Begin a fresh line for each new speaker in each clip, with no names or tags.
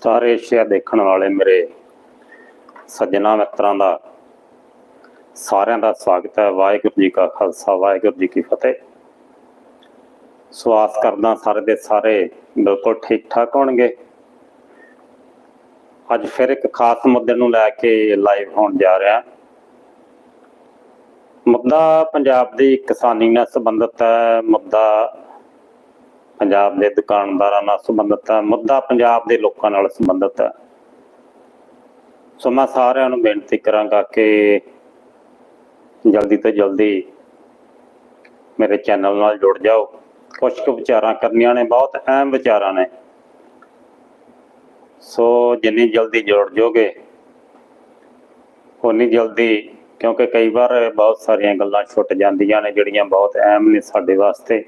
Star Asia ਦੇਖਣ ਵਾਲੇ ਮੇਰੇ ਸੱਜਣਾ ਮਿੱਤਰਾਂ ਦਾ ਸਾਰਿਆਂ ਦਾ ਸਵਾਗਤ ਹੈ। ਵਾਹਿਗੁਰੂ ਜੀ ਕਾ ਖਾਲਸਾ, ਵਾਹਿਗੁਰੂ ਜੀ ਕੀ ਫਤਿਹ। ਸਵਾਸ ਕਰਦਾ ਸਾਰੇ ਦੇ ਸਾਰੇ, ਬਿਲਕੁਲ ਠੀਕ ਠਾਕ ਹੋਣਗੇ। ਅੱਜ ਫਿਰ ਇੱਕ ਖਾਸ ਮੁੱਦੇ ਨੂੰ ਲੈ ਕੇ ਲਾਈਵ ਹੋਣ ਜਾ ਰਿਹਾ। ਮੁੱਦਾ ਪੰਜਾਬ ਦੀ ਕਿਸਾਨੀ ਨਾਲ ਸੰਬੰਧਿਤ ਹੈ। ਮੁੱਦਾ ਪੰਜਾਬ ਦੇ ਦੁਕਾਨਦਾਰਾਂ ਨਾਲ ਸੰਬੰਧਿਤ ਹੈ, ਮੁੱਦਾ ਪੰਜਾਬ ਦੇ ਲੋਕਾਂ ਨਾਲ ਸੰਬੰਧਿਤ ਹੈ। ਸੋ ਮੈਂ ਸਾਰਿਆਂ ਨੂੰ ਬੇਨਤੀ ਕਰਾਂਗਾ ਕਿ ਜਲਦੀ ਤੋਂ ਜਲਦੀ ਮੇਰੇ ਚੈਨਲ ਨਾਲ ਜੁੜ ਜਾਓ। ਕੁਝ ਕੁ ਵਿਚਾਰਾਂ ਕਰਨੀਆਂ ਨੇ, ਬਹੁਤ ਅਹਿਮ ਵਿਚਾਰਾਂ ਨੇ। ਸੋ ਜਿੰਨੀ ਜਲਦੀ ਜੁੜ ਜਾਓਗੇ ਉਨੀ ਜਲਦੀ, ਕਿਉਂਕਿ ਕਈ ਵਾਰ ਬਹੁਤ ਸਾਰੀਆਂ ਗੱਲਾਂ ਛੁੱਟ ਜਾਂਦੀਆਂ ਨੇ, ਜਿਹੜੀਆਂ ਬਹੁਤ ਅਹਿਮ ਨੇ ਸਾਡੇ ਵਾਸਤੇ।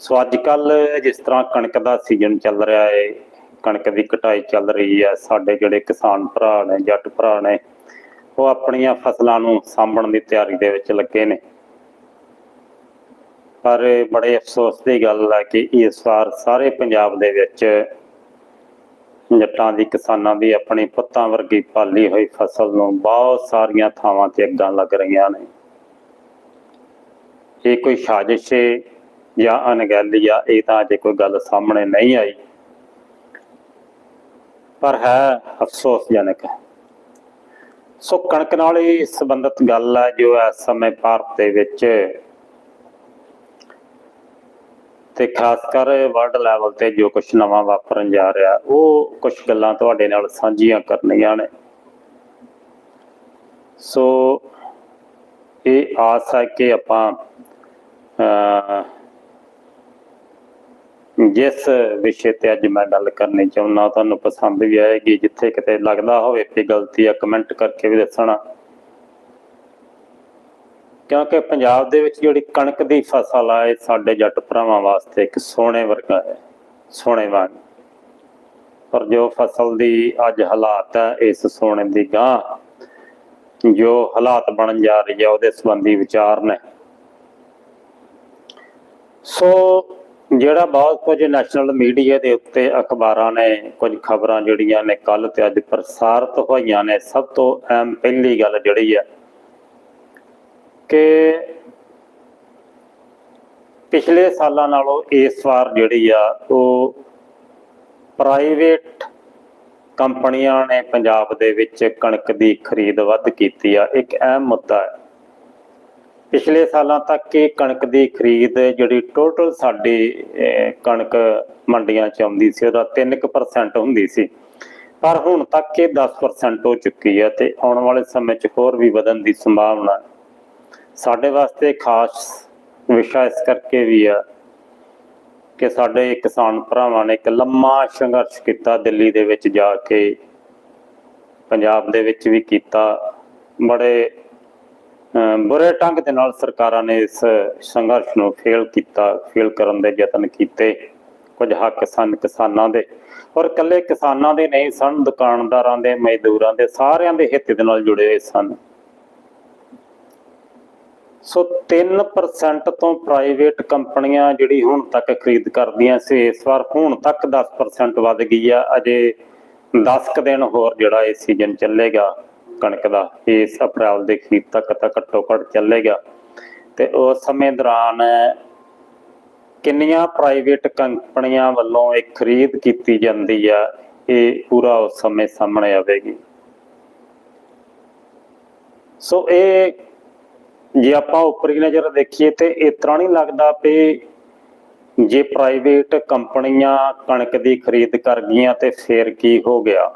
ਸੋ ਅੱਜ ਕੱਲ ਜਿਸ ਤਰ੍ਹਾਂ ਕਣਕ ਦਾ ਸੀਜ਼ਨ ਚੱਲ ਰਿਹਾ ਹੈ ਕਣਕ ਦੀ ਕਟਾਈ ਚੱਲ ਰਹੀ ਹੈ ਸਾਡੇ ਜਿਹੜੇ ਕਿਸਾਨ ਭਰਾ ਨੇ, ਜੱਟ ਭਰਾ ਨੇ, ਉਹ ਆਪਣੀਆਂ ਫਸਲਾਂ ਨੂੰ ਸਾਂਭਣ ਦੀ ਤਿਆਰੀ ਦੇ ਵਿੱਚ ਲੱਗੇ ਨੇ। ਪਰ ਬੜੇ ਅਫਸੋਸ ਦੀ ਗੱਲ ਹੈ ਕਿ ਇਸ ਵਾਰ ਸਾਰੇ ਪੰਜਾਬ ਦੇ ਵਿੱਚ ਜੱਟਾਂ ਦੀ, ਕਿਸਾਨਾਂ ਦੀ ਆਪਣੀ ਪੁੱਤਾਂ ਵਰਗੀ ਪਾਲੀ ਹੋਈ ਫਸਲ ਨੂੰ ਬਹੁਤ ਸਾਰੀਆਂ ਥਾਵਾਂ ਤੇ ਅੱਗਾਂ ਲੱਗ ਰਹੀਆਂ ਨੇ। ਇਹ ਕੋਈ ਸਾਜ਼ਿਸ਼ ਹੈ ਜਾਂ ਅਣਗਹਿਲੀ ਆ ਇਹ ਤਾਂ ਅਜੇ ਕੋਈ ਗੱਲ ਸਾਹਮਣੇ ਨਹੀਂ ਆਈ। ਪਰ ਹੈ ਅਫਸੋਸਜਨਕ ਹੈ ਸੋ ਕਣਕ ਨਾਲ ਹੀ ਸੰਬੰਧਿਤ ਗੱਲ ਹੈ ਜੋ ਇਸ ਸਮੇਂ ਭਾਰਤ ਦੇ ਵਿੱਚ ਤੇ ਖਾਸ ਕਰ ਵਰਲਡ ਲੈਵਲ ਤੇ ਜੋ ਕੁਝ ਨਵਾਂ ਵਾਪਰਨ ਜਾ ਰਿਹਾ ਉਹ ਕੁਝ ਗੱਲਾਂ ਤੁਹਾਡੇ ਨਾਲ ਸਾਂਝੀਆਂ ਕਰਨੀਆਂ ਨੇ। ਸੋ ਇਹ ਆਸ ਹੈ ਕਿ ਆਪਾਂ ਅਹ, ਜਿਸ ਵਿਸ਼ੇ ਤੇ ਅੱਜ ਮੈਂ ਗੱਲ ਕਰਨੀ ਚਾਹੁੰਦਾ, ਤੁਹਾਨੂੰ ਪਸੰਦ ਵੀ ਆਏਗੀ, ਜਿੱਥੇ ਕਿਤੇ ਲੱਗਦਾ ਹੋਵੇ ਕਿ ਗਲਤੀ ਆ ਕਮੈਂਟ ਕਰਕੇ ਵੀ ਦੱਸਣਾ। ਕਿਉਂਕਿ ਪੰਜਾਬ ਦੇ ਵਿੱਚ ਜਿਹੜੀ ਕਣਕ ਦੀ ਫਸਲ ਆ, ਇਹ ਸਾਡੇ ਜੱਟ ਭਰਾਵਾਂ ਵਾਸਤੇ ਇੱਕ ਸੋਨੇ ਵਰਗਾ ਹੈ ਸੋਨੇ ਵਾਂਗ। ਪਰ ਜੋ ਫਸਲ ਦੀ ਅੱਜ ਹਾਲਾਤ ਹੈ ਇਸ ਸੋਨੇ ਦੀ ਗਾਂ, ਜੋ ਹਾਲਾਤ ਬਣਨ ਜਾ ਰਹੀ ਹੈ ਉਹਦੇ ਸੰਬੰਧੀ ਵਿਚਾਰ ਨੇ। ਸੋ ਜਿਹੜਾ ਬਹੁਤ ਕੁਝ ਨੈਸ਼ਨਲ ਮੀਡੀਆ ਦੇ ਉੱਤੇ ਅਖਬਾਰਾਂ ਨੇ, ਕੁਝ ਖਬਰਾਂ ਜਿਹੜੀਆਂ ਨੇ ਕੱਲ ਤੇ ਅੱਜ ਪ੍ਰਸਾਰਿਤ ਹੋਈਆਂ ਨੇ, ਸਭ ਤੋਂ ਅਹਿਮ ਪਹਿਲੀ ਗੱਲ ਜਿਹੜੀ ਹੈ ਕਿ ਪਿਛਲੇ ਸਾਲਾਂ ਨਾਲੋਂ ਇਸ ਵਾਰ ਜਿਹੜੀ ਆ ਉਹ ਪ੍ਰਾਈਵੇਟ ਕੰਪਨੀਆਂ ਨੇ ਪੰਜਾਬ ਦੇ ਵਿੱਚ ਕਣਕ ਦੀ ਖਰੀਦ ਵੱਧ ਕੀਤੀ ਆ। ਇੱਕ ਅਹਿਮ ਮੁੱਦਾ ਹੈ। ਪਿਛਲੇ ਸਾਲਾਂ ਤੱਕ ਇਹ ਕਣਕ ਦੀ ਖਰੀਦ ਜਿਹੜੀ ਟੋਟਲ ਸਾਡੀ ਕਣਕ ਮੰਡੀਆਂ 'ਚ ਆਉਂਦੀ ਸੀ, ਉਹਦਾ 3% ਹੁੰਦੀ ਸੀ। ਪਰ ਹੁਣ ਤੱਕ ਇਹ 10% ਹੋ ਚੁੱਕੀ ਹੈ ਤੇ ਆਉਣ ਵਾਲੇ ਸਮੇਂ 'ਚ ਹੋਰ ਵੀ ਵਧਣ ਦੀ ਸੰਭਾਵਨਾ ਸਾਡੇ ਵਾਸਤੇ ਖਾਸ ਵਿਸ਼ਾ ਇਸ ਕਰਕੇ ਵੀ ਆ ਕਿ ਸਾਡੇ ਕਿਸਾਨ ਭਰਾਵਾਂ ਨੇ ਇੱਕ ਲੰਮਾ ਸੰਘਰਸ਼ ਕੀਤਾ, ਦਿੱਲੀ ਦੇ ਵਿੱਚ ਜਾ ਕੇ, ਪੰਜਾਬ ਦੇ ਵਿੱਚ ਵੀ ਕੀਤਾ। ਬੜੇ ਬੁਰੇ ਢੰਗ ਦੇ ਨਾਲ ਸਰਕਾਰਾਂ ਨੇ ਇਸ ਸੰਘਰਸ਼ ਨੂੰ ਫੇਲ ਕੀਤਾ ਫੇਲ ਕਰਨ ਦੇ ਯਤਨ ਕੀਤੇ। ਕੁਝ ਹੱਕ ਸਨ ਕਿਸਾਨਾਂ ਦੇ ਔਰ ਇਕੱਲੇ ਕਿਸਾਨਾਂ ਦੇ ਨਹੀਂ ਸਨ, ਦੁਕਾਨਦਾਰਾਂ ਦੇ, ਮਜ਼ਦੂਰਾਂ ਦੇ, ਸਾਰਿਆਂ ਦੇ ਹਿੱਤ ਦੇ ਨਾਲ ਜੁੜੇ ਹੋਏ ਸਨ। ਸੋ 3% ਤੋਂ ਪ੍ਰਾਈਵੇਟ ਕੰਪਨੀਆਂ ਜਿਹੜੀ ਹੁਣ ਤੱਕ ਖਰੀਦ ਕਰਦੀਆਂ ਸੀ, ਇਸ ਵਾਰ ਹੁਣ ਤੱਕ 10% ਵੱਧ ਗਈ ਆ। ਅਜੇ 10 ਦਿਨ ਹੋਰ ਜਿਹੜਾ ਇਹ ਸੀਜ਼ਨ ਚੱਲੇਗਾ। ਕਣਕ ਦਾ ਇਸ ਅਪ੍ਰੈਲ ਦੇ ਅਖੀਰ ਤੱਕ ਤਾਂ ਘੱਟੋ ਘੱਟ ਚੱਲੇਗਾ ਤੇ ਉਸ ਸਮੇਂ ਦੌਰਾਨ ਕਿੰਨੀਆਂ ਪ੍ਰਾਈਵੇਟ ਕੰਪਨੀਆਂ ਵੱਲੋਂ ਇਹ ਖਰੀਦ ਕੀਤੀ ਜਾਂਦੀ ਆ, ਇਹ ਪੂਰਾ ਉਸ ਸਮੇਂ ਸਾਹਮਣੇ ਆਵੇਗੀ। ਸੋ ਇਹ ਜੇ ਆਪਾਂ ਉੱਪਰੀ ਨਜ਼ਰ ਦੇਖੀਏ ਤੇ ਇਸ ਤਰ੍ਹਾਂ ਨਹੀਂ ਲੱਗਦਾ ਵੀ ਜੇ ਪ੍ਰਾਈਵੇਟ ਕੰਪਨੀਆਂ ਕਣਕ ਦੀ ਖਰੀਦ ਕਰ ਗਈਆਂ ਤੇ ਫੇਰ ਕੀ ਹੋ ਗਿਆ।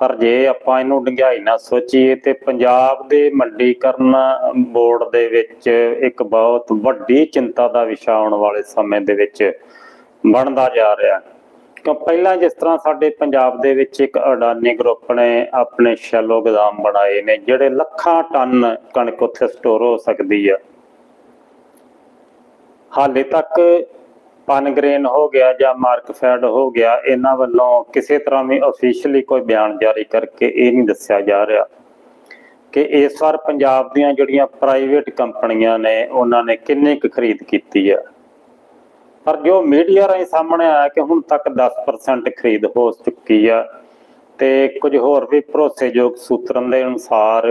ਪਰ ਜੇ ਆਪਾਂ ਇਹਨੂੰ ਡੰਗਾਈ ਨਾਲ ਸੋਚੀਏ ਤੇ ਪੰਜਾਬ ਦੇ ਮੰਡੀਕਰਨ ਬੋਰਡ ਦੇ ਵਿੱਚ ਇੱਕ ਬਹੁਤ ਵੱਡੀ ਚਿੰਤਾ ਦਾ ਵਿਸ਼ਾ ਆਉਣ ਵਾਲੇ ਸਮੇਂ ਦੇ ਵਿੱਚ ਬਣਦਾ ਜਾ ਰਿਹਾ ਕਿਉਂ ਪਹਿਲਾਂ ਜਿਸ ਤਰ੍ਹਾਂ ਸਾਡੇ ਪੰਜਾਬ ਦੇ ਵਿੱਚ ਇੱਕ ਅਡਾਨੀ ਗਰੁੱਪ ਨੇ ਆਪਣੇ ਸ਼ੈਲੋ ਗੋਦਾਮ ਬਣਾਏ ਨੇ, ਜਿਹੜੇ ਲੱਖਾਂ ਟਨ ਕਣਕ ਉੱਥੇ ਸਟੋਰ ਹੋ ਸਕਦੀ ਆ। ਹਾਲੇ ਤੱਕ ਪਨਗ੍ਰੇਨ ਹੋ ਗਿਆ ਜਾਂ ਮਾਰਕਫੈਡ ਹੋ ਗਿਆ, ਇਹਨਾਂ ਵੱਲੋਂ ਕਿਸੇ ਤਰ੍ਹਾਂ ਵੀ ਅਫੀਸ਼ੀਅਲੀ ਕੋਈ ਬਿਆਨ ਜਾਰੀ ਕਰਕੇ ਇਹ ਨਹੀਂ ਦੱਸਿਆ ਜਾ ਰਿਹਾ ਕਿ ਇਸ ਵਾਰ ਪੰਜਾਬ ਦੀਆਂ ਜਿਹੜੀਆਂ ਪ੍ਰਾਈਵੇਟ ਕੰਪਨੀਆਂ ਨੇ, ਉਹਨਾਂ ਨੇ ਕਿੰਨੀ ਕੁ ਖਰੀਦ ਕੀਤੀ ਹੈ ਪਰ ਜੋ ਮੀਡੀਆ ਰਾਹੀਂ ਸਾਹਮਣੇ ਆਇਆ ਕਿ ਹੁਣ ਤੱਕ 10% ਖਰੀਦ ਹੋ ਚੁੱਕੀ ਆ ਤੇ ਕੁਝ ਹੋਰ ਵੀ ਭਰੋਸੇਯੋਗ ਸੂਤਰਾਂ ਦੇ ਅਨੁਸਾਰ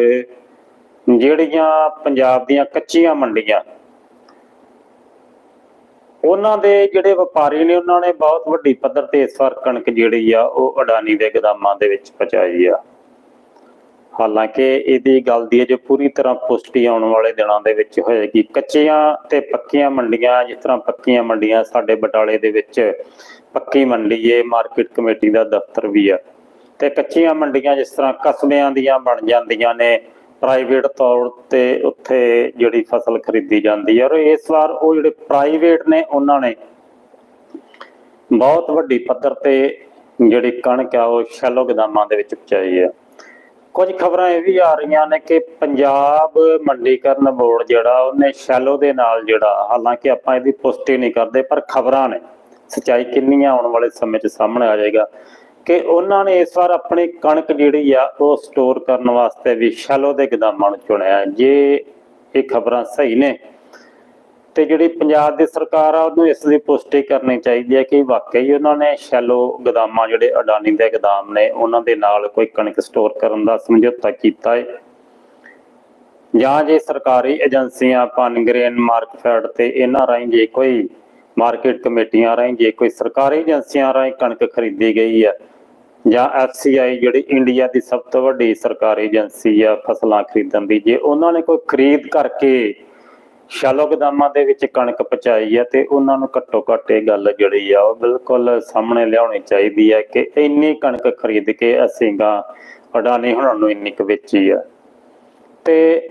ਜਿਹੜੀਆਂ ਪੰਜਾਬ ਦੀਆਂ ਕੱਚੀਆਂ ਮੰਡੀਆਂ ਉਹਨਾਂ ਦੇ ਜਿਹੜੇ ਵਪਾਰੀ ਨੇ, ਉਹਨਾਂ ਨੇ ਬਹੁਤ ਵੱਡੀ ਪੱਧਰ ਤੇ ਇਸ ਵਾਰ ਕਣਕ ਜਿਹੜੀ ਆ, ਉਹ ਅਡਾਨੀ ਦੇ ਗੋਦਾਮਾਂ ਦੇ ਵਿੱਚ ਪਹੁੰਚਾਈ ਆ। ਹਾਲਾਂਕਿ ਇਹਦੀ ਗੱਲ ਦੀ ਅਜੇ ਪੂਰੀ ਤਰ੍ਹਾਂ ਪੁਸ਼ਟੀ ਆਉਣ ਵਾਲੇ ਦਿਨਾਂ ਦੇ ਵਿੱਚ ਹੋਏਗੀ। ਕੱਚੀਆਂ ਤੇ ਪੱਕੀਆਂ ਮੰਡੀਆਂ, ਜਿਸ ਤਰ੍ਹਾਂ ਪੱਕੀਆਂ ਮੰਡੀਆਂ ਸਾਡੇ ਬਟਾਲੇ ਦੇ ਵਿੱਚ, ਪੱਕੀ ਮੰਡੀ ਏ, ਮਾਰਕੀਟ ਕਮੇਟੀ ਦਾ ਦਫ਼ਤਰ ਵੀ ਆ। ਤੇ ਕੱਚੀਆਂ ਮੰਡੀਆਂ ਜਿਸ ਤਰ੍ਹਾਂ ਕਸਬਿਆਂ ਦੀਆਂ ਬਣ ਜਾਂਦੀਆਂ ਨੇ ਪ੍ਰਾਈਵੇਟ ਤੌਰ ਤੇ ਉੱਥੇ ਜਿਹੜੀ ਫਸਲ ਖਰੀਦੀ ਜਾਂਦੀ ਹੈ ਔਰ ਇਸ ਵਾਰ ਉਹ ਜਿਹੜੇ ਪ੍ਰਾਈਵੇਟ ਨੇ, ਉਹਨਾਂ ਨੇ ਬਹੁਤ ਵੱਡੀ ਪੱਧਰ ਤੇ ਜਿਹੜੀ ਕਣਕ ਆ, ਉਹ ਸ਼ੈਲੋ ਗੋਦਾਮਾਂ ਦੇ ਵਿੱਚ ਪਹੁੰਚਾਈ ਹੈ। ਕੁਝ ਖਬਰਾਂ ਇਹ ਵੀ ਆ ਰਹੀਆਂ ਨੇ ਕਿ ਪੰਜਾਬ ਮੰਡੀਕਰਨ ਬੋਰਡ ਜਿਹੜਾ, ਉਹਨੇ ਸ਼ੈਲੋ ਦੇ ਨਾਲ ਜਿਹੜਾ, ਹਾਲਾਂਕਿ ਆਪਾਂ ਇਹਦੀ ਪੁਸ਼ਟੀ ਨਹੀਂ ਕਰਦੇ, ਪਰ ਖਬਰਾਂ ਨੇ। ਸਚਾਈ ਕਿੰਨੀ ਆਉਣ ਵਾਲੇ ਸਮੇਂ 'ਚ ਸਾਹਮਣੇ ਆ ਜਾਏਗਾ। ਕਿ ਉਹਨਾਂ ਨੇ ਇਸ ਵਾਰ ਆਪਣੀ ਕਣਕ ਜਿਹੜੀ ਆ ਉਹ ਸਟੋਰ ਕਰਨ ਵਾਸਤੇ ਵੀ ਸ਼ੈਲੋ ਦੇ ਗੋਦਾਮਾਂ ਨੂੰ ਚੁਣਿਆ। ਜੇ ਇਹ ਖਬਰਾਂ ਸਹੀ ਨੇ, ਤੇ ਜਿਹੜੀ ਪੰਜਾਬ ਦੀ ਸਰਕਾਰ ਆ, ਉਹਨੂੰ ਇਸ ਦੀ ਪੁਸ਼ਟੀ ਕਰਨੀ ਚਾਹੀਦੀ ਹੈ ਕਿ ਵਾਕਈ ਉਹਨਾਂ ਨੇ ਸ਼ੈਲੋ ਗੋਦਾਮਾਂ ਜਿਹੜੇ ਅਡਾਨੀ ਦੇ ਗੋਦਾਮ ਨੇ, ਉਹਨਾਂ ਦੇ ਨਾਲ ਕੋਈ ਕਣਕ ਸਟੋਰ ਕਰਨ ਦਾ ਸਮਝੌਤਾ ਕੀਤਾ ਹੈ ਜਾਂ ਜੇ ਸਰਕਾਰੀ ਏਜੰਸੀਆਂ ਪਨਗ੍ਰੇਨ ਮਾਰਕਫੈਡ ਤੇ ਇਹਨਾਂ ਰਾਹੀਂ ਜੇ ਕੋਈ ਮਾਰਕੀਟ ਕਮੇਟੀਆਂ ਰਾਹੀਂ, ਜੇ ਕੋਈ ਸਰਕਾਰੀ ਏਜੰਸੀਆਂ ਰਾਹੀਂ ਕਣਕ ਖਰੀਦੀ ਗਈ ਹੈ ਜਾਂ ਐਫਸੀਆਈ ਜਿਹੜੀ ਇੰਡੀਆ ਦੀ ਸਭ ਤੋਂ ਵੱਡੀ ਸਰਕਾਰੀ ਏਜੰਸੀ ਆ ਫਸਲਾਂ ਖਰੀਦਣ ਦੀ, ਜੇ ਉਹਨਾਂ ਨੇ ਕੋਈ ਖਰੀਦ ਕਰਕੇ ਸ਼ਾਲੋ ਗੋਦਾਮਾਂ ਦੇ ਵਿੱਚ ਕਣਕ ਪਹੁੰਚਾਈ ਹੈ ਤੇ ਉਹਨਾਂ ਨੂੰ ਘੱਟੋ ਘੱਟ ਇਹ ਗੱਲ ਜਿਹੜੀ ਆ ਉਹ ਬਿਲਕੁਲ ਸਾਹਮਣੇ ਲਿਆਉਣੀ ਚਾਹੀਦੀ ਹੈ ਕਿ ਇੰਨੀ ਕਣਕ ਖਰੀਦ ਕੇ ਅਸੀਂ ਗਾ ਅਡਾਨੀ ਹੁਣਾਂ ਨੂੰ ਇੰਨੀ ਕੁ ਵੇਚੀ ਆ। ਤੇ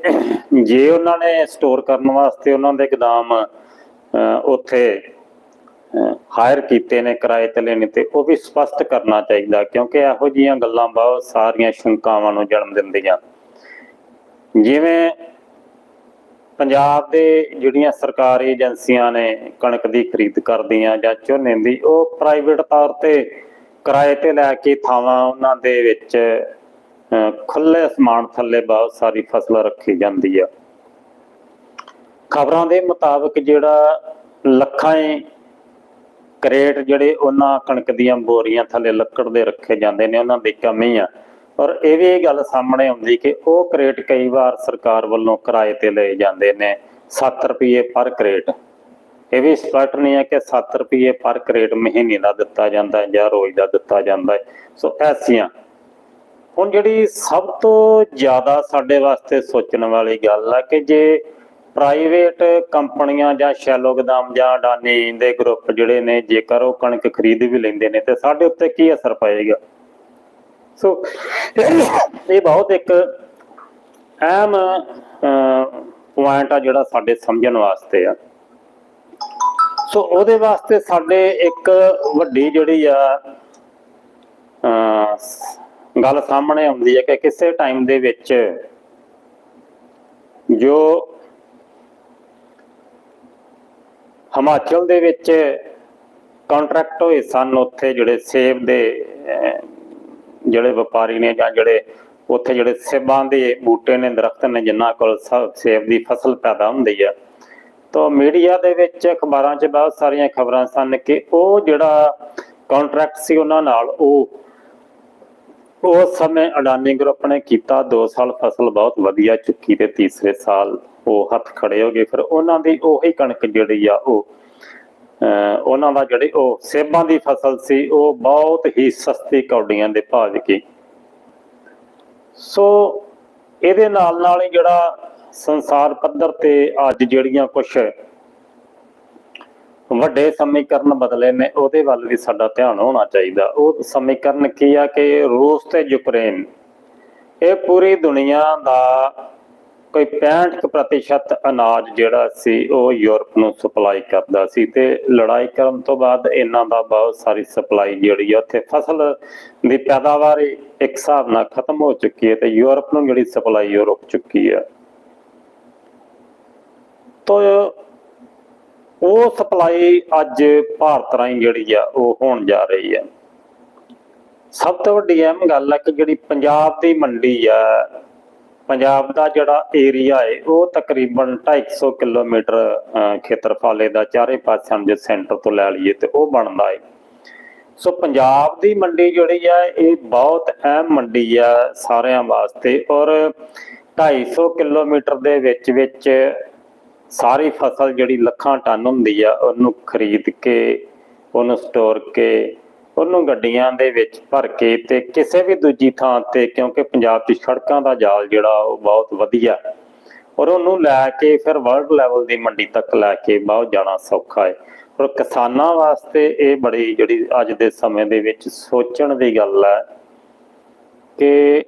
ਜੇ ਉਹਨਾਂ ਨੇ ਸਟੋਰ ਕਰਨ ਵਾਸਤੇ ਉਹਨਾਂ ਦੇ ਗੋਦਾਮ ਉੱਥੇ ਹਾਇਰ ਕੀਤੇ ਨੇ, ਕਿਰਾਏ ਤੇ ਲੈਣੇ ਤੇ, ਉਹ ਵੀ ਸਪਸ਼ਟ ਕਰਨਾ ਚਾਹੀਦਾ, ਕਿਉਂਕਿ ਇਹੋ ਜੀਆਂ ਗੱਲਾਂ ਬਹੁਤ ਸਾਰੀਆਂ ਸ਼ੰਕਾਵਾਂ ਨੂੰ ਜਨਮ ਦਿੰਦੀਆਂ। ਜਿਵੇਂ ਪੰਜਾਬ ਦੇ ਜਿਹੜੀਆਂ ਸਰਕਾਰੀ ਏਜੰਸੀਆਂ ਨੇ ਕਣਕ ਦੀ ਖਰੀਦ ਕਰਦੀਆਂ ਜਾਂ ਝੋਨੇ ਦੀ, ਉਹ ਪ੍ਰਾਈਵੇਟ ਤੌਰ ਤੇ ਕਿਰਾਏ ਤੇ ਲੈ ਕੇ ਥਾਵਾਂ ਉਹਨਾਂ ਦੇ ਵਿੱਚ ਖੁੱਲੇ ਅਸਮਾਨ ਥੱਲੇ ਬਹੁਤ ਸਾਰੀ ਫਸਲ ਰੱਖੀ ਜਾਂਦੀ ਆ। ਖਬਰਾਂ ਦੇ ਮੁਤਾਬਕ ਜਿਹੜਾ ਲੱਖਾਂ ਕਰੇਟ ਜਿਹੜੇ ਉਹਨਾਂ ਕਣਕ ਦੀਆਂ ਬੋਰੀਆਂ ਥੱਲੇ ਲੱਕੜ ਦੇ ਰੱਖੇ ਜਾਂਦੇ ਨੇ, ਉਹਨਾਂ ਦੀ ਕਮੀ ਆ। ਔਰ ਇਹ ਵੀ ਇਹ ਗੱਲ ਸਾਹਮਣੇ ਆਉਂਦੀ ਕਿ ਉਹ ਕਰੇਟ ਕਈ ਵਾਰ ਸਰਕਾਰ ਵੱਲੋਂ ਕਿਰਾਏ ਤੇ ਲਏ ਜਾਂਦੇ ਨੇ 7 ਰੁਪਏ ਪਰ ਕਰੇਟ। ਇਹ ਵੀ ਸਪਸ਼ਟ ਨਹੀਂ ਹੈ ਕਿ 7 ਰੁਪਏ ਪਰ ਕਰੇਟ ਮਹੀਨੇ ਦਾ ਦਿੱਤਾ ਜਾਂਦਾ ਹੈ ਜਾਂ ਰੋਜ਼ ਦਾ ਦਿੱਤਾ ਜਾਂਦਾ ਹੈ। ਸੋ ਐਸੀਆਂ। ਹੁਣ ਜਿਹੜੀ ਸਭ ਤੋਂ ਜ਼ਿਆਦਾ ਸਾਡੇ ਵਾਸਤੇ ਸੋਚਣ ਵਾਲੀ ਗੱਲ ਆ ਕਿ ਜੇ ਪ੍ਰਾਈਵੇਟ ਕੰਪਨੀਆਂ ਜਾਂ ਸ਼ੈਲੋ ਗੋਦਾਮ ਜਾਂ ਅਡਾਨੀ ਦੇ ਗਰੁੱਪ ਜਿਹੜੇ ਨੇ, ਜੇਕਰ ਉਹ ਕਣਕ ਖਰੀਦ ਵੀ ਲੈਂਦੇ ਨੇ, ਤੇ ਸਾਡੇ ਉੱਤੇ ਕੀ ਅਸਰ ਪਏਗਾ? ਸੋ ਇਹ ਬਹੁਤ ਇੱਕ ਅਹਿਮ ਪੁਆਇੰਟ ਆ ਜਿਹੜਾ ਸਾਡੇ ਸਮਝਣ ਵਾਸਤੇ ਆ। ਸੋ ਉਹਦੇ ਵਾਸਤੇ ਸਾਡੇ ਇੱਕ ਵੱਡੀ ਜਿਹੜੀ ਆ ਗੱਲ ਸਾਹਮਣੇ ਆਉਂਦੀ ਹੈ ਕਿ ਕਿਸੇ ਟਾਈਮ ਦੇ ਵਿੱਚ ਜੋ ਹਿਮਾਚਲ ਦੇ ਵਿੱਚ ਕੰਟਰੈਕਟ ਹੋਏ ਸਨ ਉੱਥੇ ਜਿਹੜੇ ਸੇਬ ਦੇ ਜਿਹੜੇ ਵਪਾਰੀ ਨੇ ਜਾਂ ਜਿਹੜੇ ਉੱਥੇ ਜਿਹੜੇ ਸੇਬਾਂ ਦੇ ਬੂਟੇ ਨੇ, ਦਰਖਤ ਨੇ, ਜਿਨ੍ਹਾਂ ਕੋਲ ਸੇਬ ਦੀ ਫਸਲ ਪੈਦਾ ਹੁੰਦੀ ਆ। ਤਾਂ ਮੀਡੀਆ ਦੇ ਵਿੱਚ ਅਖਬਾਰਾਂ 'ਚ ਬਹੁਤ ਸਾਰੀਆਂ ਖਬਰਾਂ ਸਨ ਕਿ ਉਹ ਜਿਹੜਾ ਕੰਟਰੈਕਟ ਸੀ ਉਹਨਾਂ ਨਾਲ ਉਹ ਉਸ ਸਮੇਂ ਅਡਾਨੀ ਗਰੁੱਪ ਨੇ ਕੀਤਾ 2 ਸਾਲ ਫਸਲ ਬਹੁਤ ਵਧੀਆ ਚੁੱਕੀ ਤੇ ਤੀਸਰੇ ਸਾਲ ਉਹ ਹੱਥ ਖੜੇ ਹੋ ਗਏ ਫਿਰ ਉਹਨਾਂ ਦੀ ਉਹੀ ਕਣਕ ਜਿਹੜੀ ਆ ਉਹ ਉਹਨਾਂ ਦਾ ਜਿਹੜੇ ਉਹ ਸੇਬਾਂ ਦੀ ਫਸਲ ਸੀ, ਉਹ ਬਹੁਤ ਹੀ ਸਸਤੀ ਕੌਡੀਆਂ ਦੇ ਭਾਅ ਵਿਕੀ ਸੋ ਇਹਦੇ ਨਾਲ ਨਾਲ ਹੀ ਜਿਹੜਾ ਸੰਸਾਰ ਪੱਧਰ ਤੇ ਅੱਜ ਜਿਹੜੀਆਂ ਕੁਝ ਵੱਡੇ ਸਮੀਕਰਨ ਬਦਲੇ ਨੇ, ਉਹਦੇ ਵੱਲ ਵੀ ਸਾਡਾ ਧਿਆਨ ਹੋਣਾ ਚਾਹੀਦਾ। ਉਹ ਸਮੀਕਰਨ ਕੀ ਆ ਕਿ ਰੂਸ ਤੇ ਯੂਕਰੇਨ, ਇਹ ਪੂਰੀ ਦੁਨੀਆ ਦਾ ਕੋਈ 65% ਅਨਾਜ ਜਿਹੜਾ ਸੀ, ਉਹ ਯੂਰਪ ਨੂੰ ਸਪਲਾਈ ਕਰਦਾ ਸੀ ਤੇ ਲੜਾਈ ਕਰਨ ਤੋਂ ਬਾਅਦ ਇਹਨਾਂ ਦਾ ਬਹੁਤ ਸਾਰੀ ਸਪਲਾਈ ਜਿਹੜੀ ਆ, ਉੱਥੇ ਫਸਲ ਦੀ ਪੈਦਾਵਾਰ ਇੱਕ ਹਿਸਾਬ ਨਾਲ ਖਤਮ ਹੋ ਚੁੱਕੀ ਹੈ ਤੇ ਯੂਰਪ ਨੂੰ ਜਿਹੜੀ ਸਪਲਾਈ ਉਹ ਰੁਕ ਚੁੱਕੀ ਹੈ ਤੋ ਉਹ ਸਪਲਾਈ ਅੱਜ ਭਾਰਤ ਰਾਹੀਂ ਜਿਹੜੀ ਆ, ਉਹ ਹੋਣ ਜਾ ਰਹੀ ਹੈ ਸਭ ਤੋਂ ਵੱਡੀ ਅਹਿਮ ਗੱਲ ਹੈ ਕਿ ਜਿਹੜੀ ਪੰਜਾਬ ਦੀ ਮੰਡੀ ਆ ਪੰਜਾਬ ਦਾ ਜਿਹੜਾ ਏਰੀਆ ਹੈ ਉਹ ਤਕਰੀਬਨ 250 ਕਿਲੋਮੀਟਰ ਅਹ, ਖੇਤਰਫਾਲੇ ਦਾ ਚਾਰੇ ਪਾਸਿਆਂ ਜੇ ਸੈਂਟਰ ਤੋਂ ਲੈ ਲਈਏ ਤੇ ਉਹ ਬਣਦਾ ਹੈ ਸੋ ਪੰਜਾਬ ਦੀ ਮੰਡੀ ਜਿਹੜੀ ਆ ਇਹ ਬਹੁਤ ਅਹਿਮ ਮੰਡੀ ਆ ਸਾਰਿਆਂ ਵਾਸਤੇ ਔਰ 250 ਕਿਲੋਮੀਟਰ ਦੇ ਵਿੱਚ ਵਿੱਚ ਸਾਰੀ ਫਸਲ ਜਿਹੜੀ ਲੱਖਾਂ ਟਨ ਹੁੰਦੀ ਆ ਉਹਨੂੰ ਖਰੀਦ ਕੇ ਉਹਨੂੰ ਸਟੋਰ ਕੇ ਉਹਨੂੰ ਗੱਡੀਆਂ ਦੇ ਵਿੱਚ ਭਰ ਕੇ ਤੇ ਕਿਸੇ ਵੀ ਦੂਜੀ ਥਾਂ ਤੇ, ਕਿਉਂਕਿ ਪੰਜਾਬ 'ਚ ਸੜਕਾਂ ਦਾ ਜਾਲ ਜਿਹੜਾ ਉਹ ਬਹੁਤ ਵਧੀਆ ਔਰ ਉਹਨੂੰ ਲੈ ਕੇ ਫਿਰ ਵਰਲਡ ਲੈਵਲ ਦੀ ਮੰਡੀ ਤੱਕ ਲੈ ਕੇ ਬਹੁਤ ਜਾਣਾ ਸੌਖਾ ਹੈ। ਔਰ ਕਿਸਾਨਾਂ ਵਾਸਤੇ ਇਹ ਬੜੀ ਜਿਹੜੀ ਅੱਜ ਦੇ ਸਮੇਂ ਦੇ ਵਿੱਚ ਸੋਚਣ ਦੀ ਗੱਲ ਹੈ ਕਿ